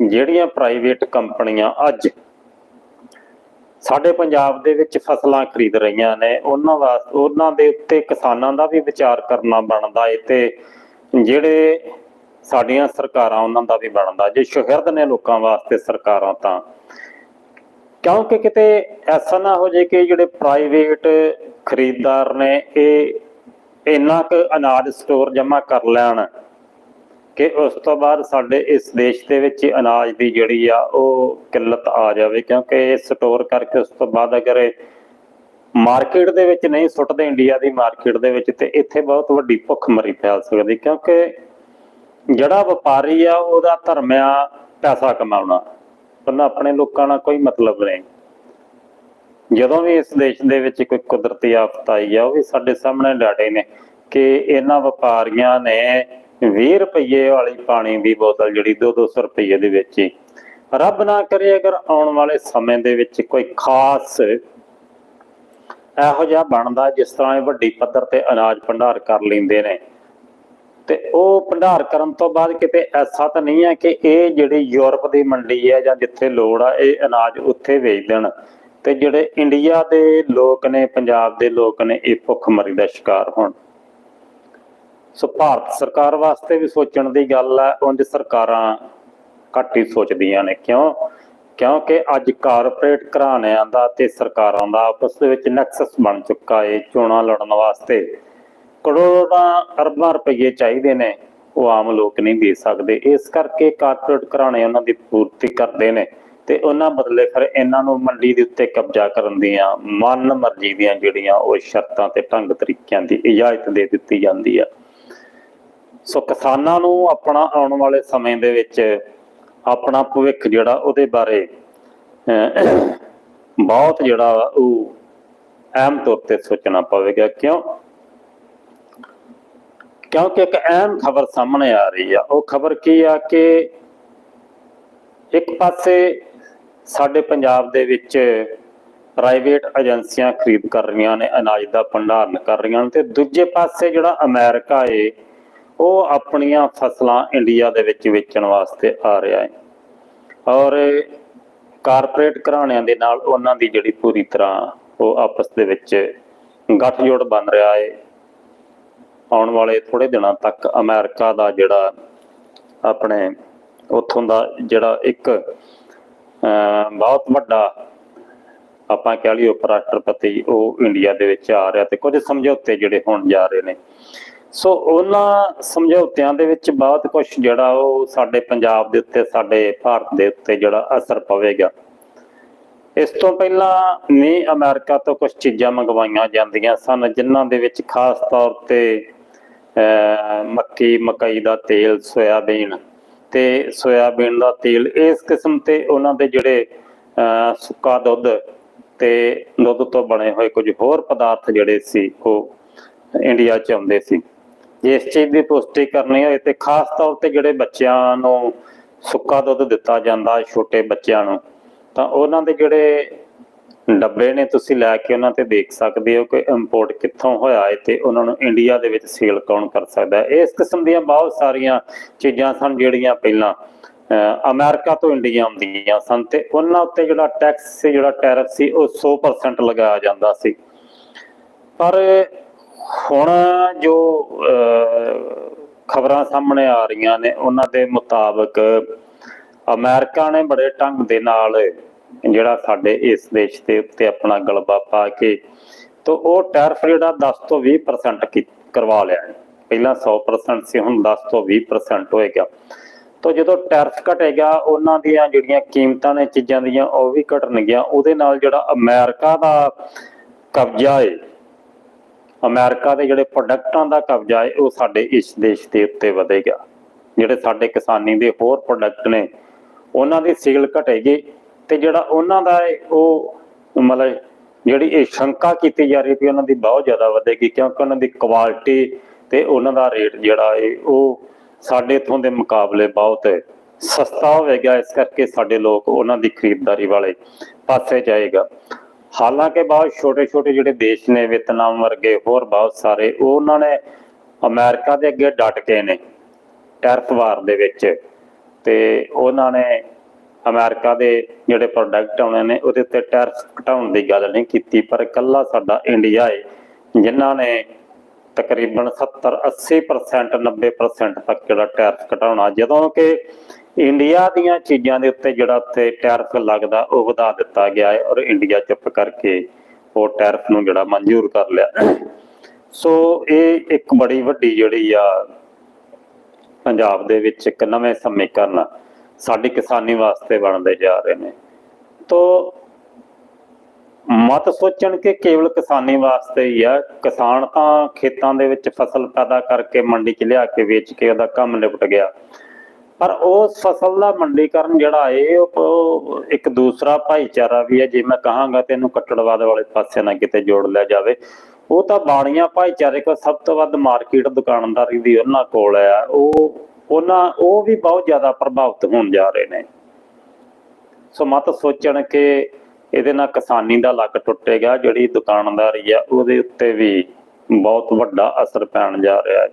ਜਿਹੜੀਆਂ ਪ੍ਰਾਈਵੇਟ ਕੰਪਨੀਆਂ ਅੱਜ ਸਾਡੇ ਪੰਜਾਬ ਦੇ ਵਿੱਚ ਫਸਲਾਂ ਖਰੀਦ ਰਹੀਆਂ ਨੇ, ਉਹਨਾਂ ਵਾਸਤੇ ਉਹਨਾਂ ਦੇ ਉੱਤੇ ਕਿਸਾਨਾਂ ਦਾ ਵੀ ਵਿਚਾਰ ਕਰਨਾ ਬਣਦਾ ਏ ਤੇ ਜਿਹੜੇ ਸਾਡੀਆਂ ਸਰਕਾਰਾਂ ਉਹਨਾਂ ਦਾ ਵੀ ਬਣਦਾ, ਜੇ ਸ਼ਹਿਰਦ ਨੇ ਲੋਕਾਂ ਵਾਸਤੇ ਸਰਕਾਰਾਂ ਤਾਂ। ਕਿਉਂਕਿ ਕਿਤੇ ਐਸਾ ਨਾ ਹੋ ਜੇ ਕਿ ਜਿਹੜੇ ਪ੍ਰਾਈਵੇਟ ਖਰੀਦਦਾਰ ਨੇ, ਇਹ ਇੰਨਾ ਕੁ ਅਨਾਜ ਸਟੋਰ ਜਮ੍ਹਾਂ ਕਰ ਲੈਣ। ਕਿ ਉਸ ਤੋਂ ਬਾਅਦ ਸਾਡੇ ਇਸ ਦੇਸ਼ ਦੇ ਵਿੱਚ ਅਨਾਜ ਦੀ ਜਿਹੜੀ ਆ ਉਹ ਕਿੱਲਤ ਆ ਜਾਵੇ, ਕਿਉਂਕਿ ਸਟੋਰ ਕਰਕੇ ਉਸ ਤੋਂ ਬਾਅਦ ਅਗਰ ਮਾਰਕੀਟ ਦੇ ਵਿੱਚ ਨਹੀਂ ਸੁੱਟਦੇ ਇੰਡੀਆ ਦੀ ਮਾਰਕੀਟ ਦੇ ਵਿੱਚ, ਤੇ ਇੱਥੇ ਬਹੁਤ ਵੱਡੀ ਭੁੱਖਮਰੀ ਫੈਲ ਸਕਦੀ, ਕਿਉਂਕਿ ਜਿਹੜਾ ਵਪਾਰੀ ਆ, ਉਹਦਾ ਧਰਮ ਆ ਪੈਸਾ ਕਮਾਉਣਾ। ਉਹਨਾਂ ਆਪਣੇ ਲੋਕਾਂ ਨਾਲ ਕੋਈ ਮਤਲਬ ਨਹੀਂ। ਜਦੋਂ ਵੀ ਇਸ ਦੇਸ਼ ਦੇ ਵਿੱਚ ਕੋਈ ਕੁਦਰਤੀ ਆਫਤ ਆਈ ਆ, ਉਹ ਵੀ ਸਾਡੇ ਸਾਹਮਣੇ ਡਾਟੇ ਨੇ ਕਿ ਇਹਨਾਂ ਵਪਾਰੀਆਂ ਨੇ 20 ਰੁਪਏ ਵਾਲੀ ਪਾਣੀ ਦੀ ਬੋਤਲ ਜਿਹੜੀ 2-200 ਰੁਪਏ ਦੇ ਵਿੱਚ ਹੀ ਰੱਬ ਨਾ ਕਰੇ ਅਗਰ ਆਉਣ ਵਾਲੇ ਸਮੇਂ ਦੇ ਵਿੱਚ ਕੋਈ ਖਾਸ ਇਹੋ ਜਿਹਾ ਬਣਦਾ ਜਿਸ ਤਰ੍ਹਾਂ ਇਹ ਵੱਡੀ ਪੱਧਰ ਤੇ ਅਨਾਜ ਭੰਡਾਰ ਕਰ ਲੈਂਦੇ ਨੇ। ਤੇ ਉਹ ਭੰਡਾਰ ਕਰਨ ਤੋਂ ਬਾਅਦ ਕਿਤੇ ਐਸਾ ਤਾਂ ਨਹੀਂ ਹੈ ਕਿ ਇਹ ਜਿਹੜੀ ਯੂਰਪ ਦੀ ਮੰਡੀ ਹੈ ਜਾਂ ਜਿੱਥੇ ਲੋੜ ਆ, ਇਹ ਅਨਾਜ ਉੱਥੇ ਵੇਚ ਦੇਣ। ਤੇ ਜਿਹੜੇ ਇੰਡੀਆ ਦੇ ਲੋਕ ਨੇ, ਪੰਜਾਬ ਦੇ ਲੋਕ ਨੇ, ਇਹ ਭੁੱਖਮਰੀ ਦਾ ਸ਼ਿਕਾਰ ਹੋਣ। ਸੋ ਭਾਰਤ ਸਰਕਾਰ ਵਾਸਤੇ ਵੀ ਸੋਚਣ ਦੀ ਗੱਲ ਹੈ, ਉਂਝ ਸਰਕਾਰਾਂ ਘੱਟ ਹੀ ਸੋਚਦੀਆਂ ਨੇ। ਕਿਉਂ? ਕਿਉਂਕਿ ਅੱਜ ਕਾਰਪੋਰੇਟ ਘਰਾਣਿਆਂ ਦਾ ਤੇ ਸਰਕਾਰਾਂ ਦਾ ਆਪਸ ਦੇ ਵਿੱਚ ਨੈਕਸਸ ਬਣ ਚੁੱਕਾ ਹੈ ਚੋਣਾਂ ਲੜਨ ਵਾਸਤੇ। ਕਰੋੜਾਂ ਅਰਬਾਂ ਰੁਪਏ ਚਾਹੀਦੇ ਨੇ, ਉਹ ਆਮ ਲੋਕ ਨਹੀਂ ਦੇ ਸਕਦੇ। ਇਸ ਕਰਕੇ ਕਾਰਪੋਰੇਟ ਘਰਾਣੇ ਉਹਨਾਂ ਦੀ ਪੂਰਤੀ ਕਰਦੇ ਨੇ ਤੇ ਉਹਨਾਂ ਬਦਲੇ ਫਿਰ ਇਹਨਾਂ ਨੂੰ ਮੰਡੀ ਦੇ ਉੱਤੇ ਕਬਜ਼ਾ ਕਰਨ ਦੀਆਂ, ਮਨ ਮਰਜ਼ੀ ਦੀਆਂ ਜਿਹੜੀਆਂ ਉਹ ਸ਼ਰਤਾਂ ਤੇ ਢੰਗ ਤਰੀਕਿਆਂ ਦੀ ਇਜਾਜ਼ਤ ਦੇ ਦਿੱਤੀ ਜਾਂਦੀ ਆ। ਸੋ ਕਿਸਾਨਾਂ ਨੂੰ ਆਪਣਾ ਆਉਣ ਵਾਲੇ ਸਮੇਂ ਦੇ ਵਿੱਚ ਆਪਣਾ ਭਵਿੱਖ ਜਿਹੜਾ ਉਹਦੇ ਬਾਰੇ ਬਹੁਤ ਜਿਹੜਾ ਉਹ ਅਹਿਮ ਤੌਰ ਤੇ ਸੋਚਣਾ ਪਵੇਗਾ। ਕਿਉਂ? ਕਿਉਂਕਿ ਇੱਕ ਅਹਿਮ ਖਬਰ ਸਾਹਮਣੇ ਆ ਰਹੀ ਆ। ਉਹ ਖਬਰ ਕੀ ਆ ਕਿ ਇੱਕ ਪਾਸੇ ਸਾਡੇ ਪੰਜਾਬ ਦੇ ਵਿੱਚ ਪ੍ਰਾਈਵੇਟ ਏਜੰਸੀਆਂ ਖਰੀਦ ਕਰ ਰਹੀਆਂ ਨੇ, ਅਨਾਜ ਦਾ ਭੰਡਾਰਨ ਕਰ ਰਹੀਆਂ ਨੇ ਤੇ ਦੂਜੇ ਪਾਸੇ ਜਿਹੜਾ ਅਮਰੀਕਾ ਏ ਉਹ ਆਪਣੀਆਂ ਫਸਲਾਂ ਇੰਡੀਆ ਦੇ ਵਿੱਚ ਵੇਚਣ ਵਾਸਤੇ ਆ ਰਿਹਾ ਹੈ। ਔਰ ਕਾਰਪੋਰੇਟ ਘਰਾਣਿਆਂ ਦੇ ਨਾਲ ਉਹਨਾਂ ਦੀ ਜਿਹੜੀ ਪੂਰੀ ਤਰ੍ਹਾਂ ਉਹ ਆਪਸ ਦੇ ਵਿੱਚ ਗੱਠਜੋੜ ਬਣ ਰਿਹਾ ਹੈ। ਆਉਣ ਵਾਲੇ ਥੋੜੇ ਦਿਨਾਂ ਤੱਕ ਅਮਰੀਕਾ ਦਾ ਜਿਹੜਾ ਆਪਣੇ ਉੱਥੋਂ ਦਾ ਜਿਹੜਾ ਇੱਕ ਅਹ, ਬਹੁਤ ਵੱਡਾ ਆਪਾਂ ਕਹਿ ਲਈਏ ਉਪ ਰਾਸ਼ਟਰਪਤੀ ਉਹ ਇੰਡੀਆ ਦੇ ਵਿੱਚ ਆ ਰਿਹਾ ਤੇ ਕੁਝ ਸਮਝੌਤੇ ਜਿਹੜੇ ਹੋਣ ਜਾ ਰਹੇ ਨੇ। ਸੋ ਉਹਨਾਂ ਸਮਝੌਤਿਆਂ ਦੇ ਵਿੱਚ ਬਹੁਤ ਕੁਝ ਜਿਹੜਾ ਉਹ ਸਾਡੇ ਪੰਜਾਬ ਦੇ ਉੱਤੇ ਸਾਡੇ ਭਾਰਤ ਦੇ ਉੱਤੇ ਜਿਹੜਾ ਅਸਰ ਪਵੇਗਾ। ਇਸ ਤੋਂ ਪਹਿਲਾਂ ਵੀ ਅਮਰੀਕਾ ਤੋਂ ਕੁਝ ਚੀਜ਼ਾਂ ਮੰਗਵਾਈਆਂ ਜਾਂਦੀਆਂ ਸਨ ਜਿਨ੍ਹਾਂ ਦੇ ਵਿੱਚ ਖਾਸ ਤੌਰ ਤੇ ਅਹ, ਮੱਕੀ ਮਕਈ ਦਾ ਤੇਲ ਸੋਇਆਬੀਨ ਤੇ ਸੋਇਆਬੀਨ ਦਾ ਤੇਲ ਇਸ ਕਿਸਮ ਤੇ ਉਹਨਾਂ ਦੇ ਜਿਹੜੇ ਅਹ, ਸੁੱਕਾ ਦੁੱਧ ਤੇ ਦੁੱਧ ਤੋਂ ਬਣੇ ਹੋਏ ਕੁਝ ਹੋਰ ਪਦਾਰਥ ਜਿਹੜੇ ਸੀ ਉਹ ਇੰਡੀਆ ਚ ਆਉਂਦੇ ਸੀ। ਇਸ ਚੀਜ਼ ਦੀ ਪੁਸ਼ਟੀ ਕਰਨੀ ਹੋਏ ਤੇ ਖਾਸ ਤੌਰ ਤੇ ਜਿਹੜੇ ਬੱਚਿਆਂ ਨੂੰ ਸੁੱਕਾ ਦੁੱਧ ਦਿੱਤਾ ਜਾਂਦਾ ਛੋਟੇ ਬੱਚਿਆਂ ਨੂੰ ਤਾਂ ਉਹਨਾਂ ਦੇ ਜਿਹੜੇ ਡੱਬੇ ਨੇ ਤੁਸੀਂ ਲੈ ਕੇ ਉਹਨਾਂ ਤੇ ਦੇਖ ਸਕਦੇ ਹੋ ਕਿ ਇੰਪੋਰਟ ਕਿੱਥੋਂ ਹੋਇਆ ਹੈ ਤੇ ਉਹਨਾਂ ਨੂੰ ਇੰਡੀਆ ਦੇ ਵਿੱਚ ਸੇਲ ਕੌਣ ਕਰ ਸਕਦਾ ਹੈ। ਇਸ ਕਿਸਮ ਦੀਆਂ ਬਹੁਤ ਸਾਰੀਆਂ ਚੀਜ਼ਾਂ ਸਨ ਜਿਹੜੀਆਂ ਪਹਿਲਾਂ ਅਹ, ਅਮਰੀਕਾ ਤੋਂ ਇੰਡੀਆ ਆਉਂਦੀਆਂ ਸਨ ਤੇ ਉਹਨਾਂ ਉੱਤੇ ਜਿਹੜਾ ਟੈਕਸ ਸੀ ਜਿਹੜਾ ਟੈਰਿਫ ਸੀ ਉਹ 100% ਲਗਾਇਆ ਜਾਂਦਾ ਸੀ। ਪਰ ਹੁਣ ਜੋ ਖਬਰਾਂ ਸਾਹਮਣੇ ਆ ਰਹੀਆਂ ਨੇ, ਉਹਨਾਂ ਦੇ ਮੁਤਾਬਕ ਅਮਰੀਕਾ ਨੇ ਬੜੇ ਢੰਗ ਦੇ ਨਾਲ ਜਿਹੜਾ ਸਾਡੇ ਇਸ ਦੇਸ਼ ਦੇ ਉੱਤੇ ਆਪਣਾ ਗਲਬਾ ਪਾ ਕੇ ਤੋਂ ਉਹ ਟੈਰਿਫ ਜਿਹੜਾ 10 ਤੋਂ 20% ਕਰਵਾ ਲਿਆ ਹੈ। ਪਹਿਲਾਂ 100% ਸੀ, ਹੁਣ 10 ਤੋਂ 20% ਹੋਏਗਾ। ਤਾਂ ਜਦੋਂ ਟੈਰਫ ਘਟੇਗਾ, ਉਹਨਾਂ ਦੀਆਂ ਜਿਹੜੀਆਂ ਕੀਮਤਾਂ ਨੇ ਚੀਜ਼ਾਂ ਦੀਆਂ, ਉਹ ਵੀ ਘਟਣਗੀਆਂ। ਉਹਦੇ ਨਾਲ ਜਿਹੜਾ ਅਮਰੀਕਾ ਦਾ ਕਬਜ਼ਾ ਹੈ ਅਮਰੀਕਾ ਦੇ ਜਿਹੜੇ ਪ੍ਰੋਡਕਟਾਂ ਦਾ ਕਬਜ਼ਾ ਹੈ, ਉਹ ਸਾਡੇ ਇਸ ਦੇਸ਼ ਦੇ ਉੱਤੇ ਵਧੇਗਾ। ਜਿਹੜੇ ਸਾਡੇ ਕਿਸਾਨੀ ਦੇ ਹੋਰ ਪ੍ਰੋਡਕਟ ਨੇ, ਉਹਨਾਂ ਦੀ ਸੇਲ ਘਟੇਗੀ ਤੇ ਜਿਹੜਾ ਉਹਨਾਂ ਦਾ ਉਹ ਮਤਲਬ ਜਿਹੜੀ ਇਹ ਸ਼ੰਕਾ ਕੀਤੀ ਜਾ ਰਹੀ ਸੀ, ਉਹਨਾਂ ਦੀ ਬਹੁਤ ਜ਼ਿਆਦਾ ਵਧੇਗੀ ਕਿਉਂਕਿ ਉਹਨਾਂ ਦੀ ਕੁਆਲਿਟੀ ਤੇ ਉਹਨਾਂ ਦਾ ਰੇਟ ਜਿਹੜਾ ਹੈ, ਉਹ ਸਾਡੇ ਇਥੋਂ ਦੇ ਮੁਕਾਬਲੇ ਬਹੁਤ ਸਸਤਾ ਹੋਵੇਗਾ ਇਸ ਕਰਕੇ ਸਾਡੇ ਲੋਕ ਉਹਨਾਂ ਦੀ ਖਰੀਦਦਾਰੀ ਵਾਲੇ ਪਾਸੇ ਜਾਏਗਾ। ਹਾਲਾਂਕਿ ਬਹੁਤ ਛੋਟੇ ਛੋਟੇ ਜਿਹੜੇ ਦੇਸ਼ ਨੇ, ਵੀਅਤਨਾਮ ਵਰਗੇ ਹੋਰ ਬਹੁਤ ਸਾਰੇ, ਉਹਨਾਂ ਨੇ ਅਮਰੀਕਾ ਦੇ ਅੱਗੇ ਡਟ ਕੇ ਨੇ ਟੈਰਫ ਵਾਰ ਦੇ ਵਿੱਚ। ਤੇ ਉਹਨਾਂ ਨੇ ਅਮਰੀਕਾ ਦੇ ਜਿਹੜੇ ਪ੍ਰੋਡਕਟ ਆਉਣੇ ਨੇ, ਉਹਦੇ ਉੱਤੇ ਟੈਰਫ ਘਟਾਉਣ ਦੀ ਗੱਲ ਨਹੀਂ ਕੀਤੀ, ਪਰ ਇਕੱਲਾ ਸਾਡਾ ਇੰਡੀਆ ਏ, ਜਿਨ੍ਹਾਂ ਨੇ ਤਕਰੀਬਨ 70 80% 90% ਤੱਕ ਜਿਹੜਾ ਟੈਰਫ ਘਟਾਉਣਾ। ਜਦੋਂ ਕਿ ਇੰਡੀਆ ਦੀਆਂ ਚੀਜ਼ਾਂ ਦੇ ਉੱਤੇ ਜਿਹੜਾ ਉੱਤੇ ਟੈਰਫ ਲੱਗਦਾ, ਉਹ ਵਧਾ ਦਿੱਤਾ ਗਿਆ ਹੈ ਔਰ ਇੰਡੀਆ ਚੁੱਪ ਕਰਕੇ ਉਹ ਟੈਰਫ ਨੂੰ ਜਿਹੜਾ ਮਨਜ਼ੂਰ ਕਰ ਲਿਆ। ਸੋ ਇਹ ਇੱਕ ਬੜੀ ਵੱਡੀ ਜਿਹੜੀ ਆ ਪੰਜਾਬ ਦੇ ਵਿੱਚ ਇੱਕ ਨਵੇਂ ਸਮੀਕਰਨ ਸਾਡੀ ਕਿਸਾਨੀ ਵਾਸਤੇ ਬਣਦੇ ਜਾ ਰਹੇ ਨੇ। ਤੋ ਮਤ ਸੋਚਣ ਕਿ ਕੇਵਲ ਕਿਸਾਨੀ ਵਾਸਤੇ ਹੀ ਆ, ਕਿਸਾਨ ਤਾਂ ਖੇਤਾਂ ਦੇ ਵਿੱਚ ਫਸਲ ਪੈਦਾ ਕਰਕੇ ਮੰਡੀ 'ਚ ਲਿਆ ਕੇ ਵੇਚ ਕੇ ਉਹਦਾ ਕੰਮ ਨਿਪਟ ਗਿਆ। ਪਰ ਉਸ ਫਸਲ ਦਾ ਮੰਡੀਕਰਨ ਜਿਹੜਾ ਏ ਉਹ ਇੱਕ ਦੂਸਰਾ ਭਾਈਚਾਰਾ ਵੀ ਹੈ। ਜੇ ਮੈਂ ਕਹਾਂਗਾ ਤੇ ਕੱਟੜਵਾਦ ਵਾਲੇ ਪਾਸੇ ਨਾਲ ਕਿਤੇ ਜੋੜ ਲਿਆ ਜਾਵੇ, ਉਹ ਤਾਂ ਬਾਣੀਆਂ ਭਾਈਚਾਰੇ ਕੋਲ ਸਭ ਤੋਂ ਵੱਧ ਮਾਰਕੀਟ ਦੁਕਾਨਦਾਰੀ ਦੀ ਉਹਨਾਂ ਕੋਲ ਆ ਉਹ, ਉਹਨਾਂ, ਉਹ ਵੀ ਬਹੁਤ ਜ਼ਿਆਦਾ ਪ੍ਰਭਾਵਿਤ ਹੋਣ ਜਾ ਰਹੇ ਨੇ। ਸੋ ਮਤ ਸੋਚਣ ਕਿ ਇਹਦੇ ਨਾਲ ਕਿਸਾਨੀ ਦਾ ਲੱਕ ਟੁੱਟੇਗਾ, ਜਿਹੜੀ ਦੁਕਾਨਦਾਰੀ ਆ, ਉਹਦੇ ਉੱਤੇ ਵੀ ਬਹੁਤ ਵੱਡਾ ਅਸਰ ਪੈਣ ਜਾ ਰਿਹਾ ਹੈ।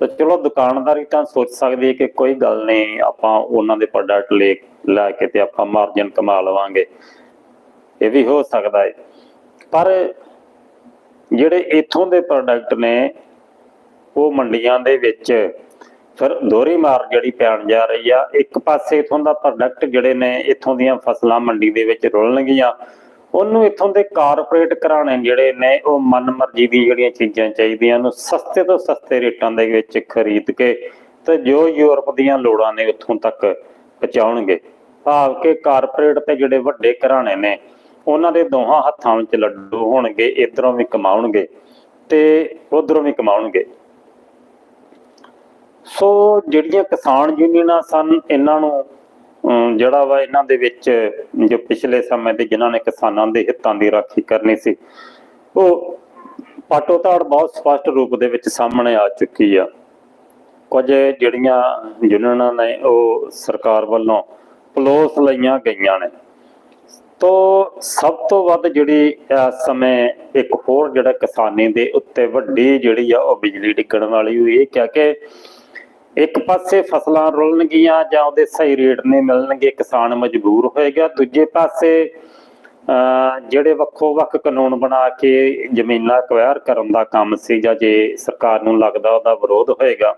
ਤਾਂ ਚਲੋ ਦੁਕਾਨਦਾਰੀ ਤਾਂ ਸੋਚ ਸਕਦੀ ਹੈ ਕਿ ਕੋਈ ਗੱਲ ਨਹੀਂ, ਆਪਾਂ ਉਹਨਾਂ ਦੇ ਪ੍ਰੋਡਕਟ ਲੈ ਲੈ ਕੇ ਤੇ ਆਪਾਂ ਮਾਰਜਨ ਕਮਾ ਲਵਾਂਗੇ। ਇਹ ਵੀ ਹੋ ਸਕਦਾ ਹੈ। ਪਰ ਜਿਹੜੇ ਇਥੋਂ ਦੇ ਪ੍ਰੋਡਕਟ ਨੇ, ਉਹ ਮੰਡੀਆਂ ਦੇ ਵਿੱਚ ਫਿਰ ਦੋਹਰੀ ਮਾਰ ਜਿਹੜੀ ਪੈਣ ਜਾ ਰਹੀ ਆ, ਇੱਕ ਪਾਸੇ ਇਥੋਂ ਦਾ ਪ੍ਰੋਡਕਟ ਜਿਹੜੇ ਨੇ, ਇਥੋਂ ਦੀਆਂ ਫਸਲਾਂ ਮੰਡੀ ਦੇ ਵਿੱਚ ਰੁਲਣਗੀਆਂ। ਉਹਨੂੰ ਇਥੋਂ ਦੇ ਕਾਰਪੋਰੇਟ ਘਰਾਣੇ ਜਿਹੜੇ ਨੇ, ਉਹ ਮਨਮਰਜ਼ੀ ਦੀ ਜਿਹੜੀਆਂ ਚੀਜ਼ਾਂ ਚਾਹੀਦੀਆਂ ਨੂੰ ਸਸਤੇ ਤੋਂ ਸਸਤੇ ਰੇਟਾਂ ਦੇ ਵਿੱਚ ਖਰੀਦ ਕੇ ਤੇ ਜੋ ਯੂਰਪ ਦੀਆਂ ਲੋੜਾਂ ਨੇ ਉੱਥੋਂ ਤੱਕ ਪਹੁੰਚਾਉਣਗੇ। ਭਾਵ ਕਿ ਕਾਰਪੋਰੇਟ ਤੇ ਜਿਹੜੇ ਵੱਡੇ ਘਰਾਣੇ ਨੇ, ਉਹਨਾਂ ਦੇ ਦੋਹਾਂ ਹੱਥਾਂ ਵਿੱਚ ਲੱਡੂ ਹੋਣਗੇ, ਇਧਰੋਂ ਵੀ ਕਮਾਉਣਗੇ ਤੇ ਉਧਰੋਂ ਵੀ ਕਮਾਉਣਗੇ। ਸੋ ਜਿਹੜੀਆਂ ਕਿਸਾਨ ਯੂਨੀਅਨਾਂ ਸਨ, ਇਹਨਾਂ ਨੂੰ ਜਿਹੜਾ ਵਾ ਇਹਨਾਂ ਦੇ ਵਿੱਚ ਜੋ ਪਿਛਲੇ ਸਮੇਂ ਦੇ ਜਿਨ੍ਹਾਂ ਨੇ ਕਿਸਾਨਾਂ ਦੇ ਹਿੱਤਾਂ ਦੀ ਰਾਖੀ ਕਰਨੀ ਸੀ, ਉਹ ਪਾਟੋ-ਤਾੜ ਬਹੁਤ ਸਪਸ਼ਟ ਰੂਪ ਦੇ ਵਿੱਚ ਸਾਹਮਣੇ ਆ ਚੁੱਕੀ ਆ। ਕੁਝ ਜਿਹੜੀਆਂ ਯੂਨੀਅਨਾਂ ਨੇ ਉਹ ਸਰਕਾਰ ਵੱਲੋਂ ਪਲੋਸ ਲਈਆਂ ਗਈਆਂ ਨੇ। ਤੋ ਸਭ ਤੋਂ ਵੱਧ ਜਿਹੜੀ ਇਸ ਸਮੇਂ ਇੱਕ ਹੋਰ ਜਿਹੜਾ ਕਿਸਾਨੀ ਦੇ ਉੱਤੇ ਵੱਡੀ ਜਿਹੜੀ ਆ ਉਹ ਬਿਜਲੀ ਡਿੱਗਣ ਵਾਲੀ ਹੋਈ ਹੈ ਕਿ ਇੱਕ ਪਾਸੇ ਫਸਲਾਂ ਰੁਲਣਗੀਆਂ ਜਾਂ ਉਹਦੇ ਸਹੀ ਰੇਟ ਨਹੀਂ ਮਿਲਣਗੇ, ਕਿਸਾਨ ਮਜਬੂਰ ਹੋਏਗਾ। ਦੂਜੇ ਪਾਸੇ ਜਿਹੜੇ ਵੱਖੋ ਵੱਖ ਕਾਨੂੰਨ ਬਣਾ ਕੇ ਜ਼ਮੀਨਾਂ ਅਕਵਾਇਰ ਕਰਨ ਦਾ ਕੰਮ ਸੀ ਜਾਂ ਜੇ ਸਰਕਾਰ ਨੂੰ ਲੱਗਦਾ ਉਹਦਾ ਵਿਰੋਧ ਹੋਏਗਾ,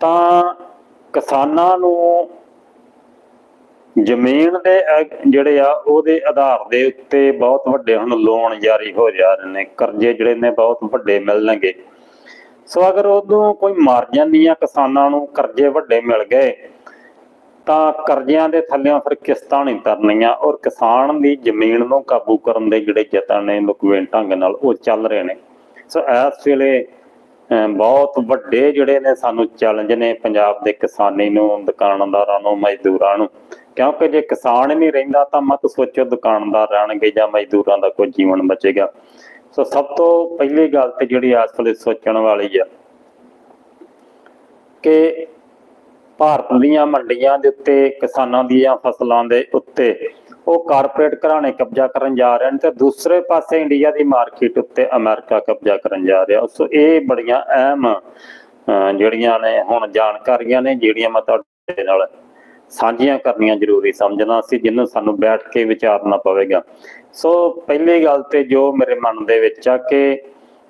ਤਾਂ ਕਿਸਾਨਾਂ ਨੂੰ ਜ਼ਮੀਨ ਦੇ, ਜਿਹੜੇ ਆ, ਉਹਦੇ ਆਧਾਰ ਦੇ ਉੱਤੇ ਬਹੁਤ ਵੱਡੇ ਹੁਣ ਲੋਨ ਜਾਰੀ ਹੋ ਜਾ ਰਹੇ ਨੇ। ਕਰਜ਼ੇ ਜਿਹੜੇ ਨੇ ਬਹੁਤ ਵੱਡੇ ਮਿਲਣਗੇ। ਸੋ ਅਗਰ ਉਦੋਂ ਕੋਈ ਮਾਰਜਨ ਜਾਂਦੀਆਂ ਕਿਸਾਨਾਂ ਨੂੰ ਕਰਜ਼ੇ ਵੱਡੇ ਮਿਲ ਗਏ ਤਾਂ ਕਰਜ਼ਿਆਂ ਦੇ ਥੱਲੇੋਂ ਫਿਰ ਕਿਸ਼ਤਾਂ ਨਹੀਂ ਤਰਨੀਆਂ ਔਰ ਕਿਸਾਨ ਦੀ ਜ਼ਮੀਨ ਨੂੰ ਕਾਬੂ ਕਰਨ ਦੇ ਜਿਹੜੇ ਯਤਨ ਨੇ ਲੁਕਵੇਂ ਢੰਗ ਨਾਲ ਉਹ ਚੱਲ ਰਹੇ ਨੇ। ਸੋ ਇਸ ਵੇਲੇ ਅਹ, ਬਹੁਤ ਵੱਡੇ ਜਿਹੜੇ ਨੇ ਸਾਨੂੰ ਚੈਲੰਜ ਨੇ ਪੰਜਾਬ ਦੇ ਕਿਸਾਨੀ ਨੂੰ ਦੁਕਾਨਦਾਰਾਂ ਨੂੰ ਮਜ਼ਦੂਰਾਂ ਨੂੰ। ਕਿਉਂਕਿ ਜੇ ਕਿਸਾਨ ਹੀ ਨਹੀਂ ਰਹਿੰਦਾ ਤਾਂ ਮਤ ਸੋਚੋ ਦੁਕਾਨਦਾਰ ਰਹਿਣਗੇ ਜਾਂ ਮਜ਼ਦੂਰਾਂ ਦਾ ਕੋਈ ਜੀਵਨ ਬਚੇਗਾ। ਸੋ ਸਭ ਤੋਂ ਪਹਿਲੀ ਗੱਲ ਤੇ ਜਿਹੜੀ ਇਸ ਵੇਲੇ ਸੋਚਣ ਵਾਲੀ ਆ ਕਿ ਭਾਰਤ ਦੀਆਂ ਮੰਡੀਆਂ ਦੇ ਉੱਤੇ, ਕਿਸਾਨਾਂ ਦੀਆਂ ਫਸਲਾਂ ਦੇ ਉੱਤੇ ਉਹ ਕਾਰਪੋਰੇਟ ਘਰਾਣੇ ਕਬਜ਼ਾ ਕਰਨ ਜਾ ਰਹੇ ਨੇ ਤੇ ਦੂਸਰੇ ਪਾਸੇ ਇੰਡੀਆ ਦੀ ਮਾਰਕੀਟ ਉੱਤੇ ਅਮਰੀਕਾ ਕਬਜ਼ਾ ਕਰਨ ਜਾ ਰਿਹਾ। ਸੋ ਇਹ ਬੜੀਆਂ ਅਹਿਮ ਜਿਹੜੀਆਂ ਨੇ ਹੁਣ ਜਾਣਕਾਰੀਆਂ ਨੇ, ਜਿਹੜੀਆਂ ਮੈਂ ਤੁਹਾਡੇ ਨਾਲ ਸਾਂਝੀਆਂ ਕਰਨੀਆਂ ਜ਼ਰੂਰੀ ਸਮਝਣਾ ਸੀ, ਜਿਹਨੂੰ ਸਾਨੂੰ ਬੈਠ ਕੇ ਵਿਚਾਰਨਾ ਪਵੇਗਾ। ਸੋ ਪਹਿਲੀ ਗੱਲ ਤੇ ਜੋ ਮੇਰੇ ਮਨ ਦੇ ਵਿੱਚ ਆ ਕਿ